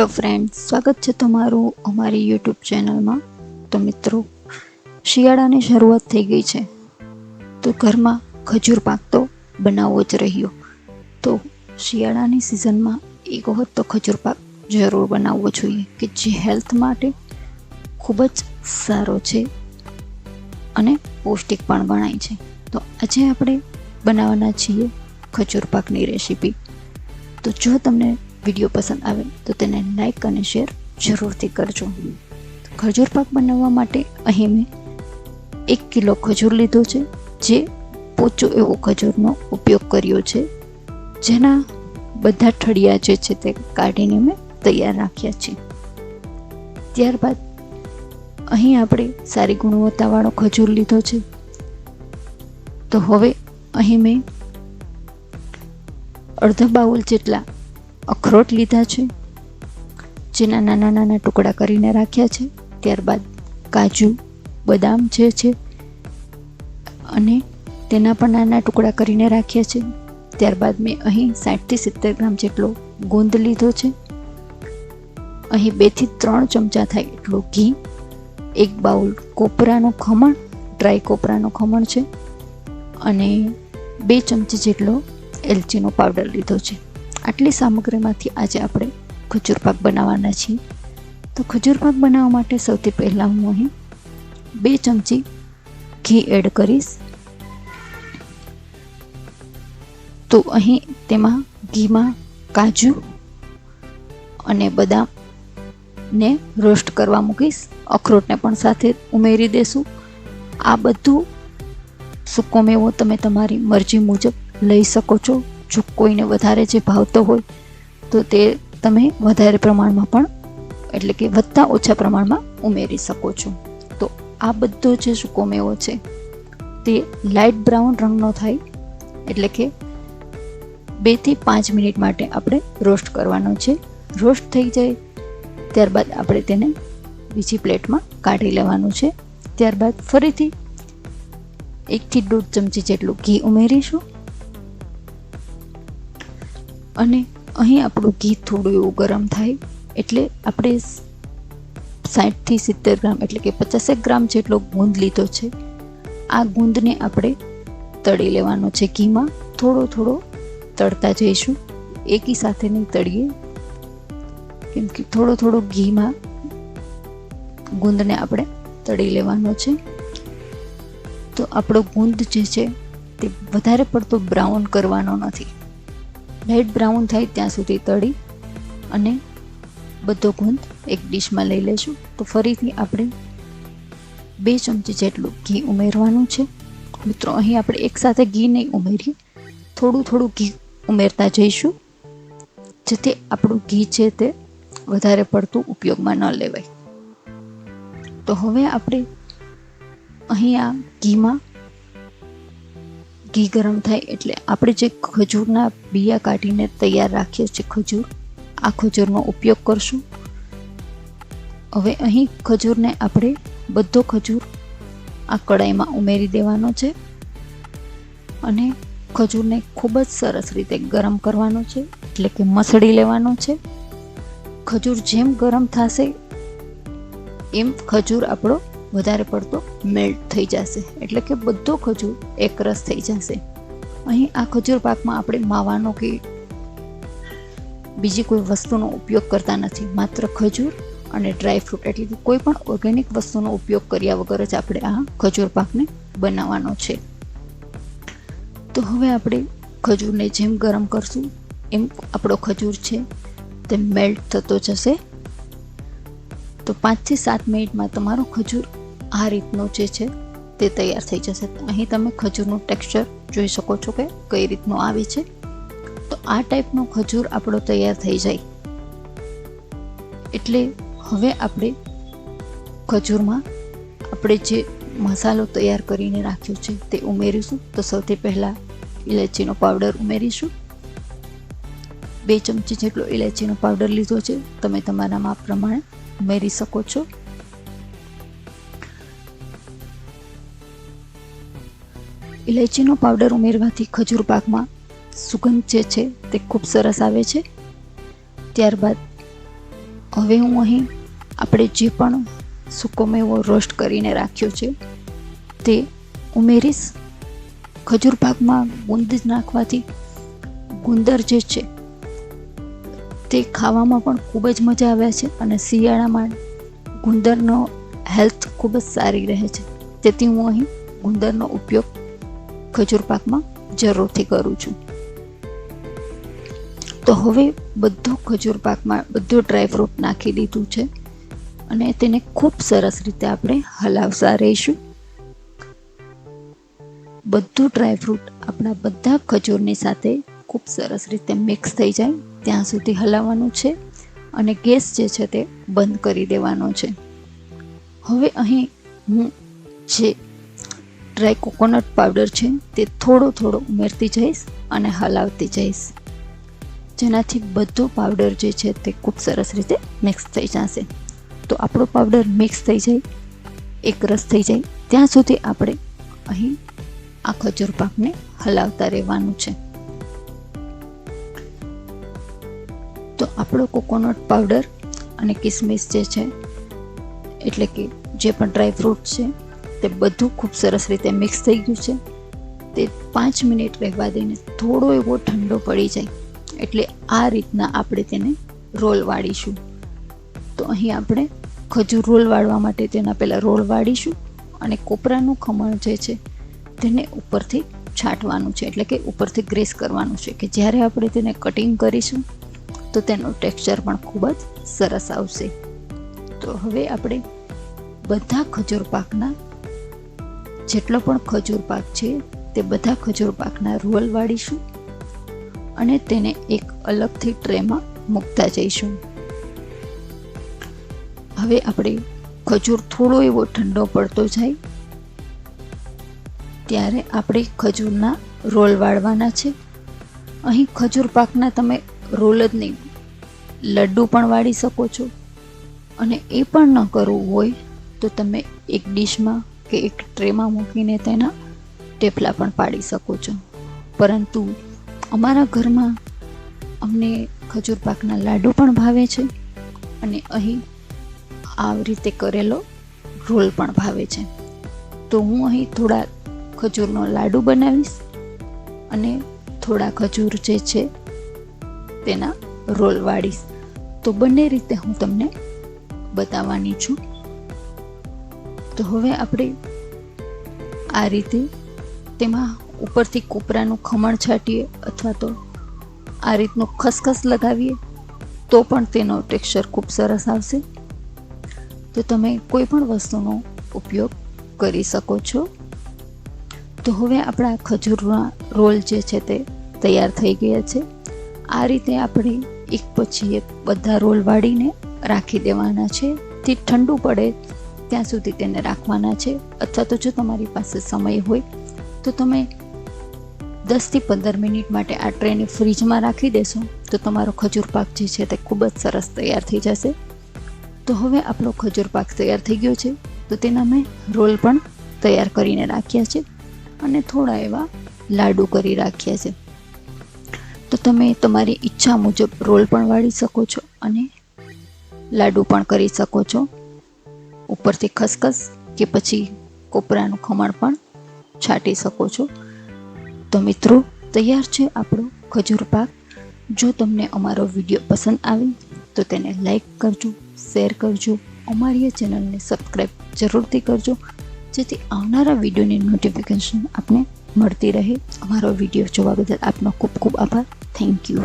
Hello friend સ્વાગત છે તમારું અમારી યુટ્યુબ ચેનલમાં તો મિત્રો, શિયાળાની શરૂઆત થઈ ગઈ છે. તો ઘરમાં ખજૂર પાક તો બનાવવો જ રહ્યો. તો શિયાળાની સિઝનમાં એક વખત તો ખજૂર પાક જરૂર બનાવવો જોઈએ કે જે હેલ્થ માટે ખૂબ જ સારો છે અને પૌષ્ટિક પણ ગણાય છે. તો આજે આપણે બનાવવાના છીએ ખજૂર પાકની રેસીપી તો જો તમને વીડિયો પસંદ આવે તો તેને લાઈક અને શેર જરૂરથી કરજો. ખજૂર પાક બનાવવા માટે અહીં મેં એક કિલો ખજૂર લીધો છે, જે પોચો એવો ખજૂરનો ઉપયોગ કર્યો છે. જેના બધા ઠળિયા જે છે તે કાઢીને મેં તૈયાર રાખ્યા છે. ત્યારબાદ અહીં આપણે સારી ગુણવત્તાવાળો ખજૂર લીધો છે. તો હવે અહીં મેં અડધા બાઉલ જેટલા અખરોટ લીધા છે, જેના નાના નાના ટુકડા કરીને રાખ્યા છે, ત્યારબાદ કાજુ, બદામ જે છે અને તેના પણ નાના ટુકડા કરીને રાખ્યા છે. ત્યારબાદ મેં અહીં સાઠથી સિત્તેર ગ્રામ જેટલો ગુંદ લીધો છે. અહીં બેથી ત્રણ ચમચા થાય એટલું ઘી, એક બાઉલ કોપરાનું ખમણ, ડ્રાય કોપરાનું ખમણ છે, અને બે ચમચી જેટલો એલચીનો પાવડર લીધો છે. આટલી સામગ્રીમાંથી આજે આપણે ખજૂર પાક બનાવવાના છીએ. તો ખજૂર પાક બનાવવા માટે સૌથી પહેલાં હું અહીં બે ચમચી ઘી એડ કરીશ. તો અહીં તેમાં ઘીમાં કાજુ અને બદામને રોસ્ટ કરવા મૂકીશ. અખરોટને પણ સાથે ઉમેરી દેશું. આ બધું સૂકો મેવો તમે તમારી મરજી મુજબ લઈ શકો છો. જો કોઈને વધારે જે ભાવતો હોય, તો તે તમે વધારે પ્રમાણમાં પણ, એટલે કે વધતા ઓછા પ્રમાણમાં ઉમેરી શકો છો. તો આ બધો જે સૂકો મેવો છે, તે લાઇટ બ્રાઉન રંગનો થાય, એટલે કે બેથી પાંચ મિનિટ માટે આપણે રોસ્ટ કરવાનો છે. રોસ્ટ થઈ જાય, ત્યારબાદ આપણે તેને બીજી પ્લેટમાં કાઢી લેવાનું છે. ત્યારબાદ ફરીથી એકથી દોઢ ચમચી જેટલું ઘી ઉમેરીશું. અને અહીં આપણું ઘી થોડું એવું ગરમ થાય એટલે આપણે સાઠથી સિત્તેર ગ્રામ એટલે કે પચાસેક ગ્રામ જેટલો ગુંદ લીધો છે. આ ગુંદને આપણે તળી લેવાનો છે ઘીમાં. થોડો થોડો તળતા જઈશું. એકી સાથે નહીં તળીએ. કેમ કે થોડો થોડો ઘીમાં ગુંદને આપણે તળી લેવાનો છે. તો આપણો ગુંદ જે છે તે વધારે પડતો બ્રાઉન કરવાનો નથી. લાઇટ બ્રાઉન થાય ત્યાં સુધી તળી અને બધો ગુંદ એક ડીશમાં લઈ લઈશું તો ફરીથી આપણે બે ચમચી જેટલું ઘી ઉમેરવાનું છે. મિત્રો, અહીં આપણે એકસાથે ઘી નહીં ઉમેરીએ. થોડું થોડું ઘી ઉમેરતા જઈશું. જેથી આપણું ઘી છે તે વધારે પડતું ઉપયોગમાં ન લેવાય. તો હવે આપણે અહીં આ ઘીમાં ઘી ગરમ થાય એટલે આપણે જે ખજૂરના બિયા કાઢીને તૈયાર રાખીએ છીએ ખજૂર, આ ખજૂરનો ઉપયોગ કરશું. હવે અહીં ખજૂરને આપણે બધો ખજૂર આ કડાઈમાં ઉમેરી દેવાનો છે અને ખજૂરને ખૂબ જ સરસ રીતે ગરમ કરવાનો છે, એટલે કે મસળી લેવાનો છે. ખજૂર જેમ ગરમ થશે એમ ખજૂર આપણો વધારે પડતો મેલ્ટ થઈ જશે. એટલે કે બધો ખજૂર એકરસ થઈ જશે. અહીં આ ખજૂર પાકમાં આપણે માવાનો કે બીજી કોઈ વસ્તુનો ઉપયોગ કરતા નથી. માત્ર ખજૂર અને ડ્રાય ફ્રૂટ એટલે કે કોઈ પણ ઓર્ગેનિક વસ્તુનો ઉપયોગ કર્યા વગર જ આપણે આ ખજૂર પાકને બનાવવાનો છે. તો હવે આપણે ખજૂરને જેમ ગરમ કરશું, એમ આપણો ખજૂર છે તે મેલ્ટ થતો જશે. તો પાંચથી સાત મિનિટમાં તમારો ખજૂર આ રીતનો જે છે તે તૈયાર થઈ જશે. અહીં તમે ખજૂરનું ટેક્સચર જોઈ શકો છો કે કઈ રીતનું આવે છે. તો આ ટાઈપનો ખજૂર આપણો તૈયાર થઈ જાય. એટલે હવે આપણે ખજૂરમાં આપણે જે મસાલો તૈયાર કરીને રાખ્યો છે તે ઉમેરીશું. તો સૌથી પહેલાં ઇલાયચીનો પાવડર ઉમેરીશું. બે ચમચી જેટલો ઇલાયચીનો પાવડર લીધો છે. તમે તમારા માપ પ્રમાણે ઉમેરી શકો છો. ઇલાયચીનો પાવડર ઉમેરવાથી ખજૂર પાકમાં સુગંધ જે છે તે ખૂબ સરસ આવે છે. ત્યારબાદ હવે હું અહીં આપણે જે પણ સૂકો મેવો રોસ્ટ કરીને રાખ્યો છે તે ઉમેરીશ. ખજૂર પાકમાં ગુંદ નાખવાથી ગુંદર જે છે તે ખાવામાં પણ ખૂબ જ મજા આવે છે અને શિયાળામાં ગુંદરનો હેલ્થ ખૂબ જ સારી રહે છે. તેથી હું અહીં ગુંદરનો ઉપયોગ ખજૂર પાકમાં જરૂરથી કરું છું. તો હવે બધું ખજૂર પાકમાં, બધું ડ્રાયફ્રૂટ નાખી દીધું છે. અને તેને ખૂબ સરસ રીતે આપણે હલાવતા રહીશું. બધું ડ્રાયફ્રૂટ આપણા બધા ખજૂરની સાથે ખૂબ સરસ રીતે મિક્સ થઈ જાય, ત્યાં સુધી હલાવવાનું છે. અને ગેસ જે છે તે બંધ કરી દેવાનો છે. હવે અહીં હું જે ડ્રાય કોકોનટ પાવડર છે, તે થોડો થોડો ઉમેરતી જઈશ અને હલાવતી જઈશ. જેનાથી બધો પાવડર જે છે તે ખૂબ સરસ રીતે મિક્સ થઈ જશે. તો આપણો પાવડર મિક્સ થઈ જાય, એક રસ થઈ જાય, ત્યાં સુધી આપણે અહીં આ ખજૂર પાકને હલાવતા રહેવાનું છે. તો આપણો કોકોનટ પાવડર અને કિસમિસ જે છે, એટલે કે જે પણ ડ્રાય ફ્રૂટ છે તે બધું ખૂબ સરસ રીતે મિક્સ થઈ ગયું છે. તે પાંચ મિનિટ રહેવા દઈને થોડો એવો ઠંડો પડી જાય. એટલે આ રીતના આપણે તેને રોલ વાળીશું. તો અહીં આપણે ખજૂર રોલ વાળવા માટે તેના પહેલાં રોલ વાળીશું અને કોપરાનું ખમણ જે છે તેને ઉપરથી છાંટવાનું છે. એટલે કે ઉપરથી ગ્રેસ કરવાનું છે કે જ્યારે આપણે તેને કટિંગ કરીશું તો તેનું ટેક્સચર પણ ખૂબ જ સરસ આવશે. તો હવે આપણે બધા ખજૂર પાકના જેટલો પણ ખજૂર પાક છે તે બધા ખજૂર પાકના રોલ વાળીશું અને તેને એક અલગથી ટ્રેમાં મૂકતા જઈશું. હવે આપણે ખજૂર થોડો એવો ઠંડો પડતો જાય ત્યારે આપણે ખજૂરના રોલ વાળવાના છે. અહીં ખજૂર પાકના તમે રોલ જ નહીં, લડ્ડુ પણ વાળી શકો છો અને એ પણ ન કરવું હોય તો તમે એક ડીશમાં કે એક ટ્રેમાં મૂકીને તેના ટેપલા પણ પાડી શકો છો. પરંતુ અમારા ઘરમાં અમને ખજૂર પાકના લાડુ પણ ભાવે છે અને અહીં આ રીતે કરેલો રોલ પણ ભાવે છે. તો હું અહીં થોડા ખજૂરનો લાડુ બનાવીશ અને થોડા ખજૂર જે છે તેના રોલ વાળીશ. તો બંને રીતે હું તમને બતાવવાની છું તો હવે આપણે આ રીતે તેમાં ઉપરથી કોપરાનું ખમણ છાંટીએ અથવા તો આ રીતનું ખસખસ લગાવીએ, તો પણ તેનો ટેક્સચર ખૂબ સરસ આવશે. તો તમે કોઈ પણ વસ્તુનો ઉપયોગ કરી શકો છો. તો હવે આપણા ખજૂરના રોલ જે છે તે તૈયાર થઈ ગયા છે. આ રીતે આપણે એક પછી એક બધા રોલ વાળીને રાખી દેવાના છે. તે ઠંડુ પડે ત્યાં સુધી તેને રાખવાના છે. અથવા તો જો તમારી પાસે સમય હોય, તો તમે દસથી પંદર મિનિટ માટે આ ટ્રેને ફ્રીજમાં રાખી દેશો. તો તમારો ખજૂર પાક જે છે તે ખૂબ જ સરસ તૈયાર થઈ જશે. તો હવે આપણો ખજૂર પાક તૈયાર થઈ ગયો છે. તો તેના મેં રોલ પણ તૈયાર કરીને રાખ્યા છે. અને થોડા એવા લાડુ કરી રાખ્યા છે. તો તમે તમારી ઈચ્છા મુજબ રોલ પણ વાળી શકો છો અને લાડુ પણ કરી શકો છો. ઉપરથી ખસખસ કે પછી કોપરાનું ખમણ પણ છાંટી શકો છો. તો મિત્રો, તૈયાર છે આપણો ખજૂર પાક. જો તમને અમારો વીડિયો પસંદ આવે, તો તેને લાઈક કરજો શેર કરજો. અમારી ચેનલને સબસ્ક્રાઈબ જરૂરથી કરજો, જેથી આવનારા વિડીયોની નોટિફિકેશન આપને મળતી રહે. અમારો વીડિયો જોવા બદલ આપનો ખૂબ ખૂબ આભાર. Thank you